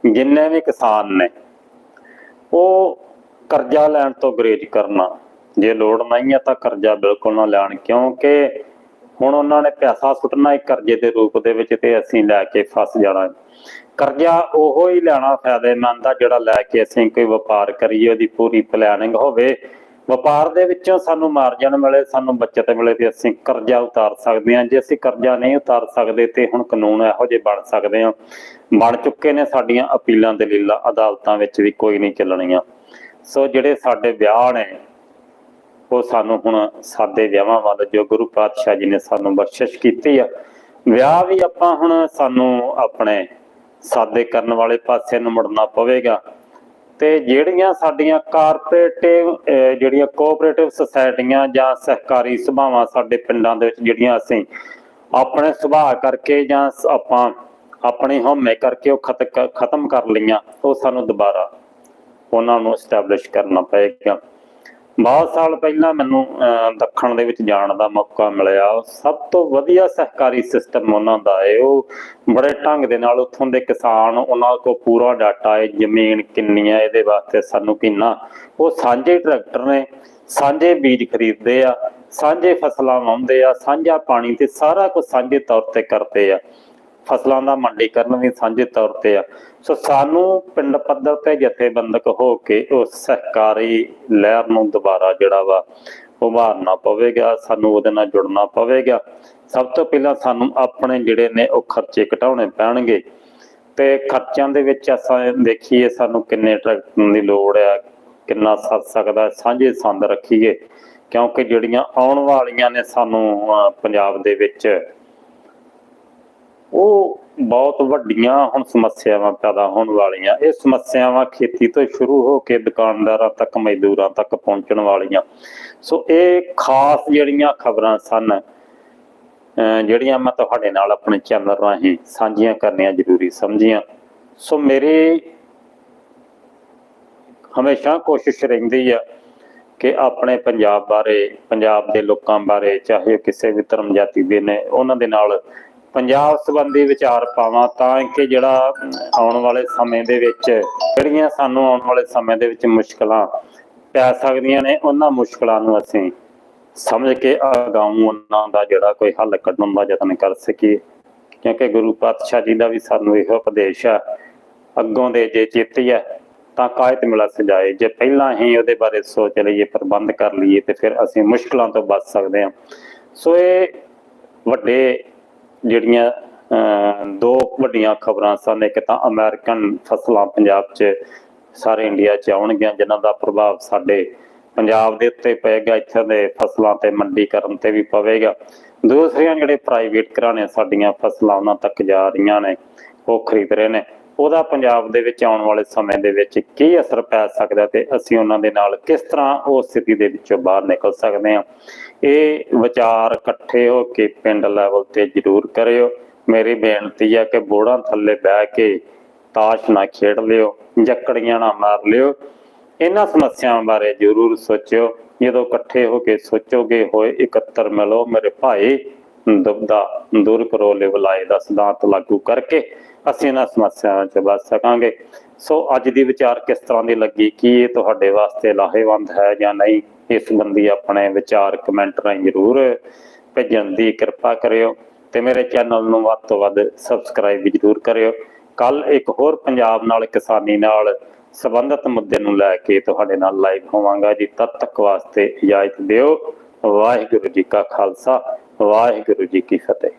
ਜਿੰਨੇ ਵੀ ਕਿਸਾਨ ਨੇ, ਉਹ ਕਰਜ਼ਾ ਲੈਣ ਤੋਂ ਗਰੇਜ ਕਰਨਾ। ਜੇ ਲੋੜ ਨਹੀਂ ਹੈ ਤਾਂ ਕਰਜ਼ਾ ਬਿਲਕੁਲ ਨਾ ਲੈਣ, ਕਿਉਂਕਿ ਹੁਣ ਉਹਨਾਂ ਨੇ ਪੈਸਾ ਸੁੱਟਣਾ ਇੱਕ ਕਰਜ਼ੇ ਦੇ ਰੂਪ ਦੇ ਵਿੱਚ ਤੇ ਅਸੀਂ ਲੈ ਕੇ ਫਸ ਜਾਣਾ। ਕਰਜ਼ਾ ਉਹੋ ਹੀ ਲੈਣਾ ਫਾਇਦੇਮੰਦ ਆ ਜਿਹੜਾ ਲੈ ਕੇ ਅਸੀਂ ਕੋਈ ਵਪਾਰ ਕਰੀਏ, ਉਹਦੀ ਪੂਰੀ ਪਲੈਨਿੰਗ ਹੋਵੇ। ਵਪਾਰ ਦੇ ਵਿੱਚੋਂ ਸਾਨੂੰ ਮਾਰਜਨ ਮਿਲੇ, ਸਾਨੂੰ ਬਚਤ ਮਿਲੇ ਤੇ ਅਸੀਂ ਕਰਜ਼ਾ ਉਤਾਰ ਸਕਦੇ ਹਾਂ। ਜੇ ਅਸੀਂ ਕਰਜ਼ਾ ਨਹੀਂ ਉਤਾਰ ਸਕਦੇ ਤੇ ਹੁਣ ਕਾਨੂੰਨ ਇਹੋ ਜਿਹੇ ਬਣ ਸਕਦੇ ਆ ਬਣ ਚੁੱਕੇ ਨੇ ਸਾਡੀਆਂ ਅਪੀਲਾਂ, ਦਲੀਲਾਂ, ਅਦਾਲਤਾਂ ਵਿੱਚ ਵੀ ਕੋਈ ਨਹੀਂ ਚੱਲਣੀਆਂ। ਸੋ ਜਿਹੜੇ ਸਾਡੇ ਵਿਆਹ ਨੇ, ਉਹ ਸਾਨੂੰ ਹੁਣ ਸਾਦੇ ਵਿਆਹਾਂ ਵੱਲ ਜੋ ਗੁਰੂ ਪਾਤਸ਼ਾਹ ਜੀ ਨੇ ਸਾਨੂੰ ਬਖਸ਼ਿਸ਼ ਕੀਤੀ ਆ, ਵਿਆਹ ਵੀ ਆਪਾਂ ਹੁਣ ਸਾਨੂੰ ਆਪਣੇ ਸਾਦੇ ਕਰਨ ਵਾਲੇ ਪਾਸੇ ਨੂੰ ਮੁੜਨਾ ਪਵੇਗਾ। ਤੇ ਜਿਹੜੀਆਂ ਸਾਡੀਆਂ ਕਾਰਪੋਰੇਟਿਵ ਜਿਹੜੀਆਂ ਕੋਆਪਰੇਟਿਵ ਸੁਸਾਇਟੀਆਂ ਜਾਂ ਸਹਿਕਾਰੀ ਸਭਾਵਾਂ ਸਾਡੇ ਪਿੰਡਾਂ ਦੇ ਵਿੱਚ ਜਿਹੜੀਆਂ ਅਸੀਂ ਆਪਣੇ ਸੁਭਾਅ ਕਰਕੇ ਜਾਂ ਆਪਾਂ ਆਪਣੇ ਹਉਮੈ ਕਰਕੇ ਉਹ ਖਤ- ਖਤਮ ਕਰ ਲਈਆਂ, ਉਹ ਸਾਨੂੰ ਦੁਬਾਰਾ ਉਹਨਾਂ ਨੂੰ ਸਟੈਬਲਿਸ਼ ਕਰਨਾ ਪਏਗਾ। ਬਹੁਤ ਸਾਲ ਪਹਿਲਾਂ ਮੈਨੂੰ ਅਹ, ਦੱਖਣ ਦੇ ਵਿੱਚ ਜਾਣ ਦਾ ਮੌਕਾ ਮਿਲਿਆ। ਸਭ ਤੋਂ ਵਧੀਆ ਸਹਿਕਾਰੀ ਸਿਸਟਮ ਉਹਨਾਂ ਦਾ ਹੈ ਉਹ ਬੜੇ ਢੰਗ ਦੇ ਨਾਲ ਉੱਥੋਂ ਦੇ ਕਿਸਾਨ ਉਹਨਾਂ ਕੋਲ ਪੂਰਾ ਡਾਟਾ ਹੈ ਜ਼ਮੀਨ ਕਿੰਨੀ ਹੈ ਇਹਦੇ ਵਾਸਤੇ ਸਾਨੂੰ ਕਿੰਨਾ। ਉਹ ਸਾਂਝੇ ਟਰੈਕਟਰ ਨੇ ਸਾਂਝੇ ਬੀਜ ਖਰੀਦਦੇ ਆ ਸਾਂਝੇ ਫਸਲਾਂ ਵਾਉਂਦੇ ਆ ਸਾਂਝਾ ਪਾਣੀ ਤੇ ਸਾਰਾ ਕੁਝ ਸਾਂਝੇ ਤੌਰ ਤੇ ਕਰਦੇ ਆ। ਫਸਲਾਂ ਦਾ ਮੰਡੀਕਰਨ ਵੀ ਸਾਂਝੇ ਤੌਰ ਤੇ ਆ। ਸੋ ਸਾਨੂੰ ਪਿੰਡ ਪੱਧਰ ਤੇ ਜਥੇਬੰਦਕ ਹੋ ਕੇ ਉਸ ਸਹਿਕਾਰੀ ਲਹਿਰ ਨੂੰ ਦੁਬਾਰਾ ਜਿਹੜਾ ਵਾ ਉਭਾਰਨਾ ਪਵੇਗਾ, ਸਾਨੂੰ ਉਹਦੇ ਨਾਲ ਜੁੜਨਾ ਪਵੇਗਾ। ਸਭ ਤੋਂ ਪਹਿਲਾਂ ਸਾਨੂੰ ਆਪਣੇ ਜਿਹੜੇ ਨੇ ਉਹ ਖਰਚੇ ਘਟਾਉਣੇ ਪੈਣਗੇ ਤੇ ਖਰਚਿਆਂ ਦੇ ਵਿੱਚ ਅਸਾਂ ਦੇਖੀਏ ਸਾਨੂੰ ਕਿੰਨੇ ਟਰੈਕਟਰ ਦੀ ਲੋੜ ਆ, ਕਿੰਨਾ ਸੱਤ ਸਕਦਾ, ਸਾਂਝੇ ਸੰਦ ਰੱਖੀਏ। ਕਿਉਂਕਿ ਜਿਹੜੀਆਂ ਆਉਣ ਵਾਲੀਆਂ ਨੇ ਸਾਨੂੰ ਪੰਜਾਬ ਦੇ ਵਿੱਚ ਉਹ ਬਹੁਤ ਵੱਡੀਆਂ ਹੁਣ ਸਮੱਸਿਆਵਾਂ ਪੈਦਾ ਹੋਣ ਵਾਲੀਆਂ। ਇਹ ਸਮੱਸਿਆਵਾਂ ਖੇਤੀ ਤੋਂ ਸ਼ੁਰੂ ਹੋ ਕੇ ਦੁਕਾਨਦਾਰਾਂ ਤੱਕ, ਮਜ਼ਦੂਰਾਂ ਤੱਕ ਪਹੁੰਚਣ ਵਾਲੀਆਂ। ਸੋ ਇਹ ਖਾਸ ਜਿਹੜੀਆਂ ਖਬਰਾਂ ਸਨ ਜਿਹੜੀਆਂ ਮੈਂ ਤੁਹਾਡੇ ਨਾਲ ਆਪਣੇ ਚੈਨਲ ਰਾਹੀਂ ਸਾਂਝੀਆਂ ਕਰਨੀਆਂ ਜ਼ਰੂਰੀ ਸਮਝੀਆਂ। ਸੋ ਮੇਰੀ ਹਮੇਸ਼ਾ ਕੋਸ਼ਿਸ਼ ਰਹਿੰਦੀ ਆ ਕਿ ਆਪਣੇ ਪੰਜਾਬ ਬਾਰੇ, ਪੰਜਾਬ ਦੇ ਲੋਕਾਂ ਬਾਰੇ, ਚਾਹੇ ਕਿਸੇ ਵੀ ਧਰਮ ਜਾਤੀ ਦੇ ਨੇ, ਉਹਨਾਂ ਦੇ ਨਾਲ ਪੰਜਾਬ ਸੰਬੰਧੀ ਵਿਚਾਰ ਪਾਵਾਂ ਤਾਂ ਕਿ ਜਿਹੜਾ ਆਉਣ ਵਾਲੇ ਸਮੇਂ ਦੇ ਵਿੱਚ, ਜਿਹੜੀਆਂ ਸਾਨੂੰ ਆਉਣ ਵਾਲੇ ਸਮੇਂ ਦੇ ਵਿੱਚ ਮੁਸ਼ਕਲਾਂ ਪੈ ਸਕਦੀਆਂ ਨੇ, ਉਹਨਾਂ ਮੁਸ਼ਕਲਾਂ ਨੂੰ ਅਸੀਂ ਸਮਝ ਕੇ ਅਗਾਊਂ ਉਹਨਾਂ ਦਾ ਜਿਹੜਾ ਕੋਈ ਹੱਲ ਕੱਢਣ ਦਾ ਯਤਨ ਕਰ ਸਕੀਏ। ਕਿਉਂਕਿ ਗੁਰੂ ਪਾਤਸ਼ਾਹ ਜੀ ਦਾ ਵੀ ਸਾਨੂੰ ਇਹੋ ਉਪਦੇਸ਼ ਆ, ਅੱਗੋਂ ਦੇ ਜੇ ਚੇਤੀ ਹੈ ਤਾਂ ਕਾਇਤ ਮਿਲਾ ਸਜਾਏ ਜੇ ਪਹਿਲਾਂ ਹੀ ਉਹਦੇ ਬਾਰੇ ਸੋਚ ਲਈਏ, ਪ੍ਰਬੰਧ ਕਰ ਲਈਏ, ਤੇ ਫਿਰ ਅਸੀਂ ਮੁਸ਼ਕਲਾਂ ਤੋਂ ਬਚ ਸਕਦੇ ਹਾਂ। ਸੋ ਇਹ ਵੱਡੇ ਜਿਹੜੀਆਂ ਅਹ, ਦੋ ਵੱਡੀਆਂ ਖਬਰਾਂ ਸਨ। ਇੱਕ ਤਾਂ ਅਮਰੀਕਨ ਫਸਲਾਂ ਪੰਜਾਬ 'ਚ ਸਾਰੇ ਇੰਡੀਆ 'ਚ ਆਉਣਗੀਆਂ ਜਿਨ੍ਹਾਂ ਦਾ ਪ੍ਰਭਾਵ ਸਾਡੇ ਪੰਜਾਬ ਦੇ ਉੱਤੇ ਪਏਗਾ। ਇੱਥੇ ਦੇ ਫਸਲਾਂ ਤੇ ਮੰਡੀਕਰਨ ਤੇ ਵੀ ਪਵੇਗਾ। ਦੂਸਰੀਆਂ ਜਿਹੜੇ ਪ੍ਰਾਈਵੇਟ ਘਰਾਣੇ ਸਾਡੀਆਂ ਫਸਲਾਂ ਉਹਨਾਂ ਤੱਕ ਜਾ ਰਹੀਆਂ ਨੇ ਉਹ ਖਰੀਦ ਰਹੇ ਨੇ। ਉਹਦਾ ਪੰਜਾਬ ਦੇ ਵਿੱਚ ਆਉਣ ਵਾਲੇ ਸਮੇਂ ਦੇ ਵਿੱਚ ਕੀ ਅਸਰ ਪੈ ਸਕਦਾ ਤੇ ਅਸੀਂ ਉਹਨਾਂ ਦੇ ਨਾਲ ਕਿਸ ਤਰ੍ਹਾਂ ਉਹ ਸਥਿਤੀ ਦੇ ਵਿੱਚੋਂ ਬਾਹਰ ਨਿਕਲ ਸਕਦੇ ਹਾਂ? ਇਹ ਵਿਚਾਰ ਇਕੱਠੇ ਹੋ ਕੇ ਪਿੰਡ ਲੈਵਲ ਤੇ ਜ਼ਰੂਰ ਕਰਿਓ। ਮੇਰੀ ਬੇਨਤੀ ਹੈ ਕਿ ਬੋੜਾਂ ਥੱਲੇ ਬਹਿ ਕੇ ਤਾਸ਼ ਨਾ ਖੇਡ ਲਿਓ, ਜੱਕੜੀਆਂ ਨਾ ਮਾਰ ਲਿਓ। ਇਹਨਾਂ ਸਮੱਸਿਆਵਾਂ ਬਾਰੇ ਜ਼ਰੂਰ ਸੋਚਿਓ। ਜਦੋਂ ਇਕੱਠੇ ਹੋ ਕੇ ਸੋਚੋਗੇ, ਹੋਏ ਇਕੱਤਰ ਮਿਲੋ। ਮੇਰੇ ਭਾਈ ਦੁਬਦਾ ਦੂਰ ਕਰੋ ਲਿਵਲਾਏ ਦਾ ਸਿਧਾਂਤ ਲਾਗੂ ਕਰਕੇ। ਅਸੀਂ ਇਹਨਾਂ ਸਮੱਸਿਆਵਾਂ ਤੋਂ ਬਚ ਸਕਾਂਗੇ। ਸੋ ਅੱਜ ਦੀ ਵਿਚਾਰ ਕਿਸ ਤਰ੍ਹਾਂ ਦੀ ਲੱਗੀ? ਕੀ ਇਹ ਤੁਹਾਡੇ ਵਾਸਤੇ ਲਾਹੇਵੰਦ ਹੈ ਜਾਂ ਨਹੀਂ? ਇਸ ਸੰਬੰਧੀ ਆਪਣੇ ਵਿਚਾਰ ਕਮੈਂਟ ਰਾਹੀਂ ਜ਼ਰੂਰ ਭੇਜਣ ਦੀ ਕਿਰਪਾ ਕਰਿਓ ਤੇ ਮੇਰੇ ਚੈਨਲ ਨੂੰ ਵੱਧ ਤੋਂ ਵੱਧ ਸਬਸਕ੍ਰਾਈਬ ਵੀ ਜ਼ਰੂਰ ਕਰਿਓ। ਕੱਲ ਇੱਕ ਹੋਰ ਪੰਜਾਬ ਨਾਲ ਕਿਸਾਨੀ ਨਾਲ ਸੰਬੰਧਿਤ ਮੁੱਦੇ ਨੂੰ ਲੈ ਕੇ ਤੁਹਾਡੇ ਨਾਲ ਲਾਈਵ ਹੋਵਾਂਗਾ ਜੀ। ਤਦ ਤੱਕ ਵਾਸਤੇ ਇਜਾਜ਼ਤ ਦਿਓ। ਵਾਹਿਗੁਰੂ ਜੀ ਕਾ ਖਾਲਸਾ, ਵਾਹਿਗੁਰੂ ਜੀ ਕੀ ਫਤਿਹ।